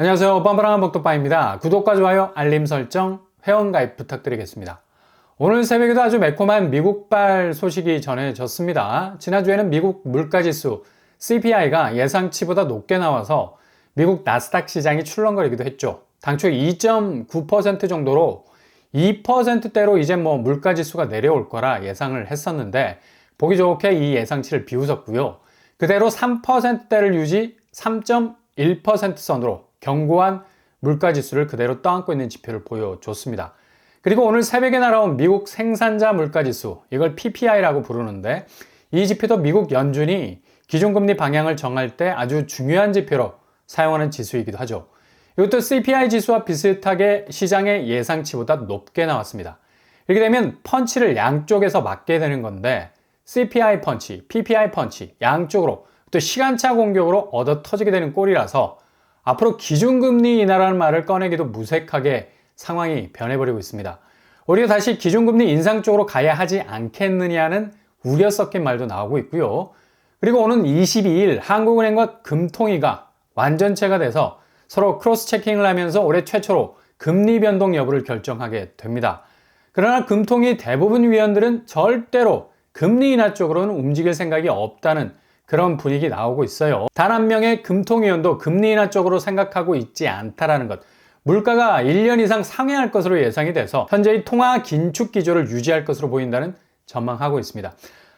안녕하세요. 뻔뻔한 복도빠입니다. 구독과 좋아요, 알림 설정, 회원가입 부탁드리겠습니다. 오늘 새벽에도 아주 매콤한 미국발 소식이 전해졌습니다. 지난주에는 미국 물가지수 CPI가 예상치보다 높게 나와서 미국 나스닥 시장이 출렁거리기도 했죠. 당초 2.9% 정도로 2%대로 이제 뭐 물가지수가 내려올 거라 예상을 했었는데 보기 좋게 이 예상치를 비웃었고요. 그대로 3%대를 유지 3.1% 선으로 견고한 물가 지수를 그대로 떠안고 있는 지표를 보여줬습니다. 그리고 오늘 새벽에 날아온 미국 생산자 물가 지수, 이걸 PPI라고 부르는데 이 지표도 미국 연준이 기준금리 방향을 정할 때 아주 중요한 지표로 사용하는 지수이기도 하죠. 이것도 CPI 지수와 비슷하게 시장의 예상치보다 높게 나왔습니다. 이렇게 되면 펀치를 양쪽에서 맞게 되는 건데 CPI 펀치, PPI 펀치 양쪽으로 또 시간차 공격으로 얻어 터지게 되는 꼴이라서 앞으로 기준금리 인하라는 말을 꺼내기도 무색하게 상황이 변해버리고 있습니다. 오히려 다시 기준금리 인상 쪽으로 가야 하지 않겠느냐는 우려 섞인 말도 나오고 있고요. 그리고 오는 22일 한국은행과 금통위가 완전체가 돼서 서로 크로스 체킹을 하면서 올해 최초로 금리 변동 여부를 결정하게 됩니다. 그러나 금통위 대부분 위원들은 절대로 금리 인하 쪽으로는 움직일 생각이 없다는 그런 분위기 나오고 있어요. 단 한 명의 금통위원도 금리 인하 쪽으로 생각하고 있지 않다라는 것. 물가가 1년 이상 상회할 것으로 예상이 돼서 현재의 통화 긴축 기조를 유지할 것으로 보인다는 전망하고 있습니다.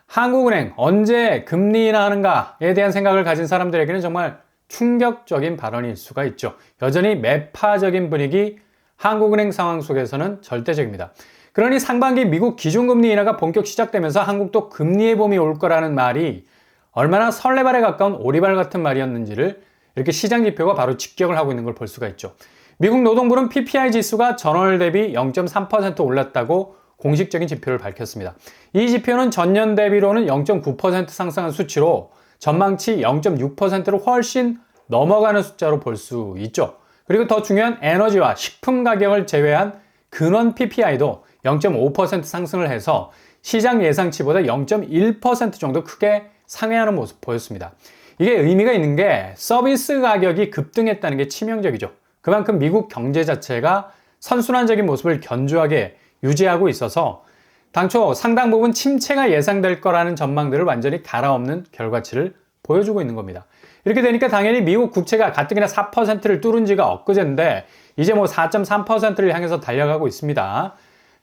한국은행 언제 금리 인하하는가에 대한 생각을 가진 사람들에게는 정말 충격적인 발언일 수가 있죠. 여전히 매파적인 분위기 한국은행 상황 속에서는 절대적입니다. 그러니 상반기 미국 기준금리 인하가 본격 시작되면서 한국도 금리의 봄이 올 거라는 말이 얼마나 설레발에 가까운 오리발 같은 말이었는지를 이렇게 시장 지표가 바로 직격을 하고 있는 걸 볼 수가 있죠. 미국 노동부는 PPI 지수가 전월 대비 0.3% 올랐다고 공식적인 지표를 밝혔습니다. 이 지표는 전년 대비로는 0.9% 상승한 수치로 전망치 0.6%를 훨씬 넘어가는 숫자로 볼 수 있죠. 그리고 더 중요한 에너지와 식품 가격을 제외한 근원 PPI도 0.5% 상승을 해서 시장 예상치보다 0.1% 정도 크게 상회하는 모습 보였습니다. 이게 의미가 있는 게 서비스 가격이 급등했다는 게 치명적이죠. 그만큼 미국 경제 자체가 선순환적인 모습을 견조하게 유지하고 있어서 당초 상당 부분 침체가 예상될 거라는 전망들을 완전히 갈아엎는 결과치를 보여주고 있는 겁니다. 이렇게 되니까 당연히 미국 국채가 가뜩이나 4%를 뚫은 지가 엊그제인데 이제 뭐 4.3%를 향해서 달려가고 있습니다.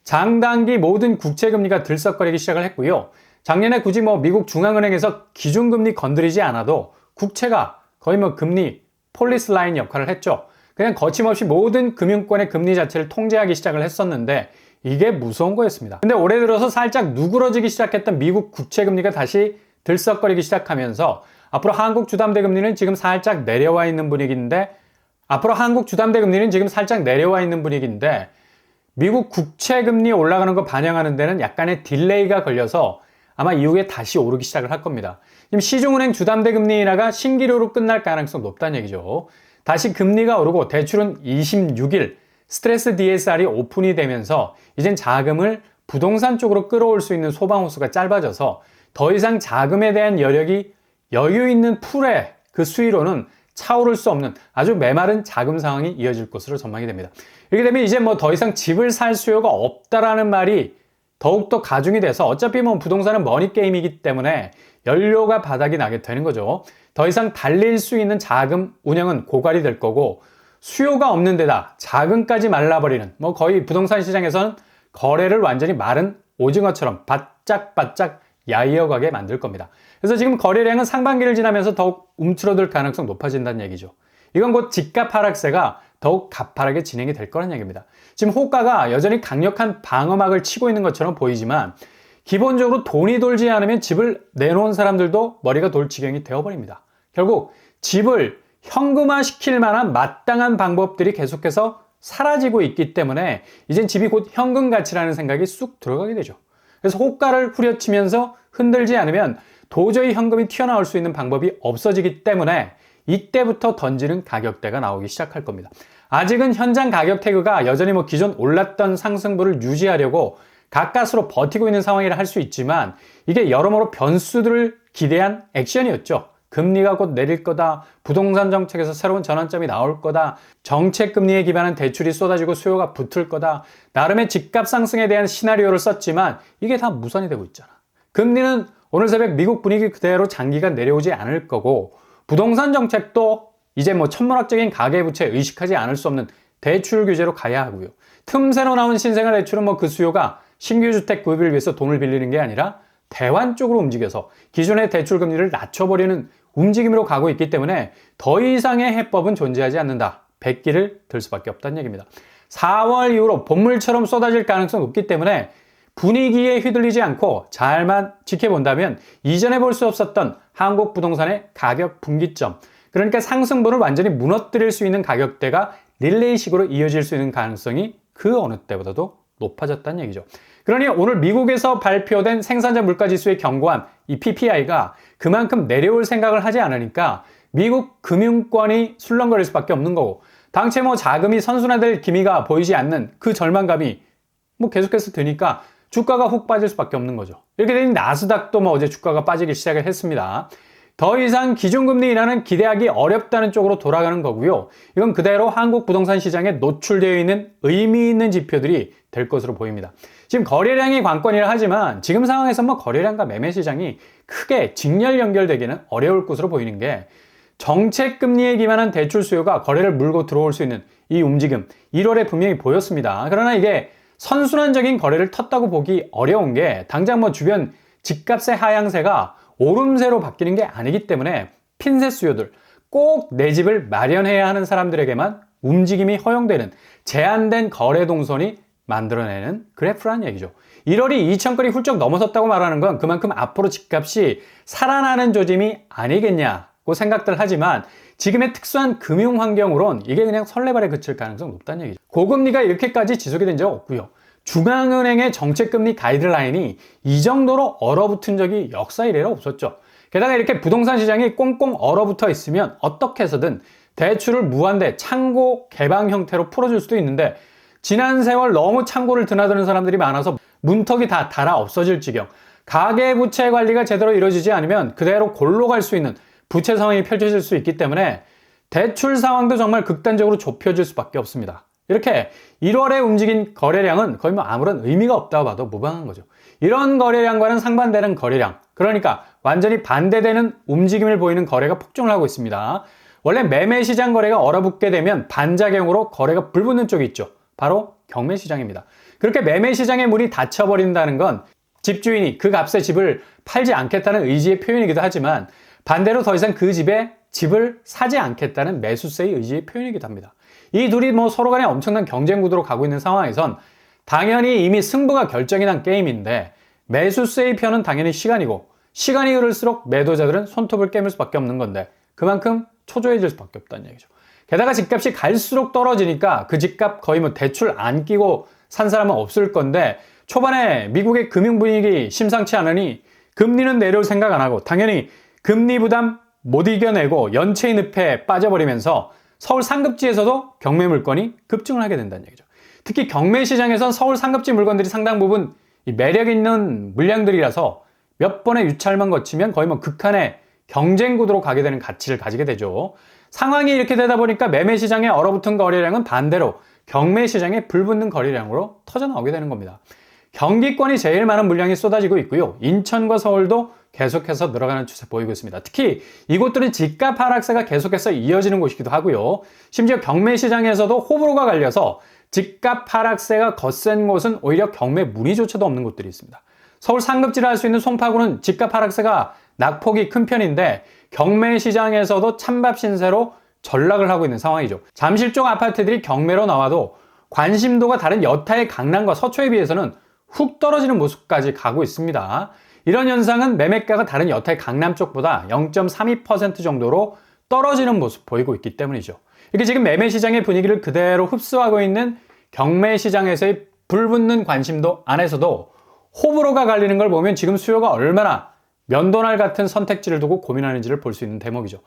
장단기 모든 국채 금리가 들썩거리기 시작을 했고요. 작년에 굳이 뭐 미국 중앙은행에서 기준금리 건드리지 않아도 국채가 거의 뭐 금리 폴리스 라인 역할을 했죠. 그냥 거침없이 모든 금융권의 금리 자체를 통제하기 시작을 했었는데 이게 무서운 거였습니다. 근데 올해 들어서 살짝 누그러지기 시작했던 미국 국채 금리가 다시 들썩거리기 시작하면서 앞으로 한국 주담대 금리는 지금 살짝 내려와 있는 분위기인데 앞으로 한국 주담대 금리는 지금 살짝 내려와 있는 분위기인데 미국 국채 금리 올라가는 거 반영하는 데는 약간의 딜레이가 걸려서 아마 이후에 다시 오르기 시작을 할 겁니다. 지금 시중은행 주담대 금리 인하가 신기루로 끝날 가능성 높다는 얘기죠. 다시 금리가 오르고 대출은 26일 스트레스 DSR이 오픈이 되면서 이젠 자금을 부동산 쪽으로 끌어올 수 있는 소방 호수가 짧아져서 더 이상 자금에 대한 여력이 여유 있는 풀의 그 수위로는 차오를 수 없는 아주 메마른 자금 상황이 이어질 것으로 전망이 됩니다. 이렇게 되면 이제 뭐 더 이상 집을 살 수요가 없다라는 말이 더욱더 가중이 돼서 어차피 뭐 부동산은 머니 게임이기 때문에 연료가 바닥이 나게 되는 거죠. 더 이상 달릴 수 있는 자금 운영은 고갈이 될 거고 수요가 없는 데다 자금까지 말라버리는 뭐 거의 부동산 시장에서는 거래를 완전히 마른 오징어처럼 바짝바짝 야이어가게 만들 겁니다. 그래서 지금 거래량은 상반기를 지나면서 더욱 움츠러들 가능성 높아진다는 얘기죠. 이건 곧 집값 하락세가 더욱 가파르게 진행이 될 거란 얘기입니다. 지금 호가가 여전히 강력한 방어막을 치고 있는 것처럼 보이지만 기본적으로 돈이 돌지 않으면 집을 내놓은 사람들도 머리가 돌 지경이 되어버립니다. 결국 집을 현금화 시킬 만한 마땅한 방법들이 계속해서 사라지고 있기 때문에 이젠 집이 곧 현금 가치라는 생각이 쑥 들어가게 되죠. 그래서 호가를 후려치면서 흔들지 않으면 도저히 현금이 튀어나올 수 있는 방법이 없어지기 때문에 이때부터 던지는 가격대가 나오기 시작할 겁니다. 아직은 현장 가격 태그가 여전히 뭐 기존 올랐던 상승부를 유지하려고 가까스로 버티고 있는 상황이라 할 수 있지만 이게 여러모로 변수들을 기대한 액션이었죠. 금리가 곧 내릴 거다. 부동산 정책에서 새로운 전환점이 나올 거다. 정책 금리에 기반한 대출이 쏟아지고 수요가 붙을 거다. 나름의 집값 상승에 대한 시나리오를 썼지만 이게 다 무산이 되고 있잖아. 금리는 오늘 새벽 미국 분위기 그대로 장기간 내려오지 않을 거고 부동산 정책도 이제 뭐 천문학적인 가계부채 의식하지 않을 수 없는 대출 규제로 가야 하고요. 틈새로 나온 신생아 대출은 뭐 그 수요가 신규 주택 구입을 위해서 돈을 빌리는 게 아니라 대환 쪽으로 움직여서 기존의 대출 금리를 낮춰버리는 움직임으로 가고 있기 때문에 더 이상의 해법은 존재하지 않는다. 백기를 들 수밖에 없다는 얘기입니다. 4월 이후로 본물처럼 쏟아질 가능성이 높기 때문에 분위기에 휘둘리지 않고 잘만 지켜본다면 이전에 볼 수 없었던 한국 부동산의 가격 분기점, 그러니까 상승분을 완전히 무너뜨릴 수 있는 가격대가 릴레이식으로 이어질 수 있는 가능성이 그 어느 때보다도 높아졌다는 얘기죠. 그러니 오늘 미국에서 발표된 생산자 물가 지수의 경고한 이 PPI가 그만큼 내려올 생각을 하지 않으니까 미국 금융권이 술렁거릴 수밖에 없는 거고 당최 뭐 자금이 선순환될 기미가 보이지 않는 그 절망감이 뭐 계속해서 드니까 주가가 훅 빠질 수밖에 없는 거죠. 이렇게 되니 나스닥도 뭐 어제 주가가 빠지기 시작을 했습니다. 더 이상 기준금리 인하는 기대하기 어렵다는 쪽으로 돌아가는 거고요. 이건 그대로 한국 부동산 시장에 노출되어 있는 의미 있는 지표들이 될 것으로 보입니다. 지금 거래량이 관건이라 하지만 지금 상황에서 뭐 거래량과 매매 시장이 크게 직렬 연결되기는 어려울 것으로 보이는 게 정책 금리에 기반한 대출 수요가 거래를 물고 들어올 수 있는 이 움직임 1월에 분명히 보였습니다. 그러나 이게 선순환적인 거래를 텄다고 보기 어려운 게 당장 뭐 주변 집값의 하향세가 오름세로 바뀌는 게 아니기 때문에 핀셋 수요들 꼭 내 집을 마련해야 하는 사람들에게만 움직임이 허용되는 제한된 거래 동선이 만들어내는 그래프란 얘기죠. 1월이 2천건이 훌쩍 넘어섰다고 말하는 건 그만큼 앞으로 집값이 살아나는 조짐이 아니겠냐고 생각들 하지만 지금의 특수한 금융 환경으론 이게 그냥 설레발에 그칠 가능성이 높다는 얘기죠. 고금리가 이렇게까지 지속이 된 적 없고요. 중앙은행의 정책금리 가이드라인이 이 정도로 얼어붙은 적이 역사 이래로 없었죠. 게다가 이렇게 부동산 시장이 꽁꽁 얼어붙어 있으면 어떻게 해서든 대출을 무한대 창고 개방 형태로 풀어줄 수도 있는데 지난 세월 너무 창고를 드나드는 사람들이 많아서 문턱이 다 달아 없어질 지경 가계부채 관리가 제대로 이루어지지 않으면 그대로 골로 갈 수 있는 부채 상황이 펼쳐질 수 있기 때문에 대출 상황도 정말 극단적으로 좁혀질 수밖에 없습니다. 이렇게 1월에 움직인 거래량은 거의 뭐 아무런 의미가 없다고 봐도 무방한 거죠. 이런 거래량과는 상반되는 거래량, 그러니까 완전히 반대되는 움직임을 보이는 거래가 폭증을 하고 있습니다. 원래 매매 시장 거래가 얼어붙게 되면 반작용으로 거래가 불붙는 쪽이 있죠. 바로 경매 시장입니다. 그렇게 매매 시장의 문이 닫혀버린다는 건 집주인이 그 값에 집을 팔지 않겠다는 의지의 표현이기도 하지만 반대로 더 이상 그 집에 집을 사지 않겠다는 매수세의 의지의 표현이기도 합니다. 이 둘이 뭐 서로 간에 엄청난 경쟁 구도로 가고 있는 상황에선 당연히 이미 승부가 결정이 난 게임인데 매수세의 편은 당연히 시간이고 시간이 흐를수록 매도자들은 손톱을 깨물 수밖에 없는 건데 그만큼 초조해질 수밖에 없다는 얘기죠. 게다가 집값이 갈수록 떨어지니까 그 집값 거의 뭐 대출 안 끼고 산 사람은 없을 건데 초반에 미국의 금융 분위기 심상치 않으니 금리는 내려올 생각 안 하고 당연히 금리 부담 못 이겨내고 연체인 늪에 빠져버리면서 서울 상급지에서도 경매 물건이 급증을 하게 된다는 얘기죠. 특히 경매 시장에선 서울 상급지 물건들이 상당 부분 매력 있는 물량들이라서 몇 번의 유찰만 거치면 거의 뭐 극한의 경쟁 구도로 가게 되는 가치를 가지게 되죠. 상황이 이렇게 되다 보니까 매매 시장에 얼어붙은 거래량은 반대로 경매 시장에 불붙는 거래량으로 터져 나오게 되는 겁니다. 경기권이 제일 많은 물량이 쏟아지고 있고요. 인천과 서울도 계속해서 늘어가는 추세 보이고 있습니다. 특히 이곳들은 집값 하락세가 계속해서 이어지는 곳이기도 하고요. 심지어 경매 시장에서도 호불호가 갈려서 집값 하락세가 거센 곳은 오히려 경매 문의조차도 없는 곳들이 있습니다. 서울 상급지를 할 수 있는 송파구는 집값 하락세가 낙폭이 큰 편인데 경매 시장에서도 찬밥 신세로 전락을 하고 있는 상황이죠. 잠실 쪽 아파트들이 경매로 나와도 관심도가 다른 여타의 강남과 서초에 비해서는 훅 떨어지는 모습까지 가고 있습니다. 이런 현상은 매매가가 다른 여타의 강남 쪽보다 0.32% 정도로 떨어지는 모습 보이고 있기 때문이죠. 이게 지금 매매 시장의 분위기를 그대로 흡수하고 있는 경매 시장에서의 불붙는 관심도 안에서도 호불호가 갈리는 걸 보면 지금 수요가 얼마나 면도날 같은 선택지를 두고 고민하는지를 볼 수 있는 대목이죠.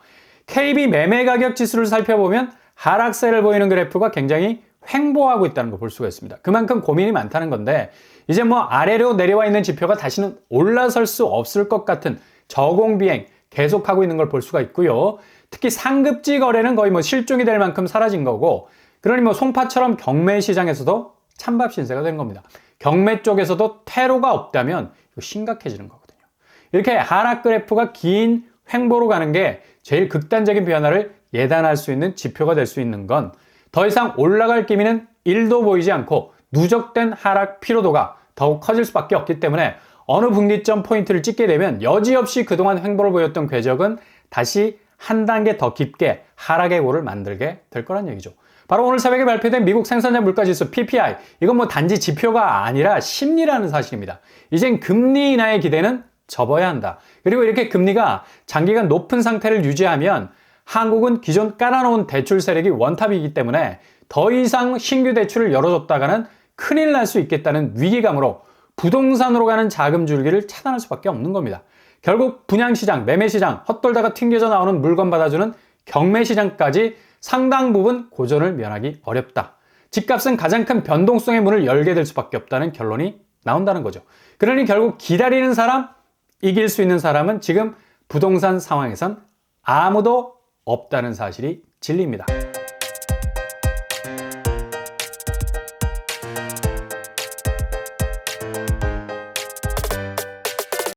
KB 매매 가격 지수를 살펴보면 하락세를 보이는 그래프가 굉장히 횡보하고 있다는 걸 볼 수가 있습니다. 그만큼 고민이 많다는 건데 이제 뭐 아래로 내려와 있는 지표가 다시는 올라설 수 없을 것 같은 저공비행 계속하고 있는 걸 볼 수가 있고요. 특히 상급지 거래는 거의 뭐 실종이 될 만큼 사라진 거고, 그러니 뭐 송파처럼 경매 시장에서도 찬밥 신세가 된 겁니다. 경매 쪽에서도 퇴로가 없다면 심각해지는 거거든요. 이렇게 하락 그래프가 긴 횡보로 가는 게 제일 극단적인 변화를 예단할 수 있는 지표가 될 수 있는 건 더 이상 올라갈 기미는 1도 보이지 않고 누적된 하락 피로도가 더욱 커질 수밖에 없기 때문에 어느 분기점 포인트를 찍게 되면 여지없이 그동안 횡보를 보였던 궤적은 다시 한 단계 더 깊게 하락의 고를 만들게 될 거란 얘기죠. 바로 오늘 새벽에 발표된 미국 생산자 물가지수 PPI. 이건 뭐 단지 지표가 아니라 심리라는 사실입니다. 이젠 금리 인하의 기대는 접어야 한다. 그리고 이렇게 금리가 장기간 높은 상태를 유지하면 한국은 기존 깔아놓은 대출 세력이 원탑이기 때문에 더 이상 신규 대출을 열어줬다가는 큰일 날 수 있겠다는 위기감으로 부동산으로 가는 자금 줄기를 차단할 수밖에 없는 겁니다. 결국 분양시장, 매매시장, 헛돌다가 튕겨져 나오는 물건 받아주는 경매시장까지 상당 부분 고전을 면하기 어렵다. 집값은 가장 큰 변동성의 문을 열게 될 수밖에 없다는 결론이 나온다는 거죠. 그러니 결국 기다리는 사람, 이길 수 있는 사람은 지금 부동산 상황에선 아무도 없다는 사실이 진리입니다.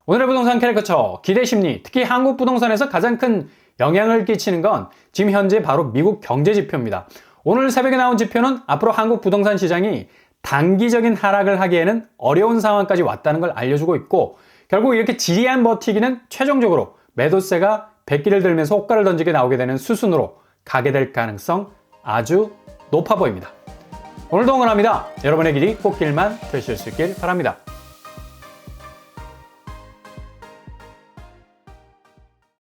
오늘의 부동산 캐릭터처 기대 심리, 특히 한국 부동산에서 가장 큰 영향을 끼치는 건 지금 현재 바로 미국 경제 지표입니다. 오늘 새벽에 나온 지표는 앞으로 한국 부동산 시장이 단기적인 하락을 하기에는 어려운 상황까지 왔다는 걸 알려주고 있고 결국 이렇게 지리한 버티기는 최종적으로 매도세가 백기를 들면서 호가를 던지게 나오게 되는 수순으로 가게 될 가능성 아주 높아 보입니다. 오늘도 응원합니다. 여러분의 길이 꽃길만 되실 수 있길 바랍니다.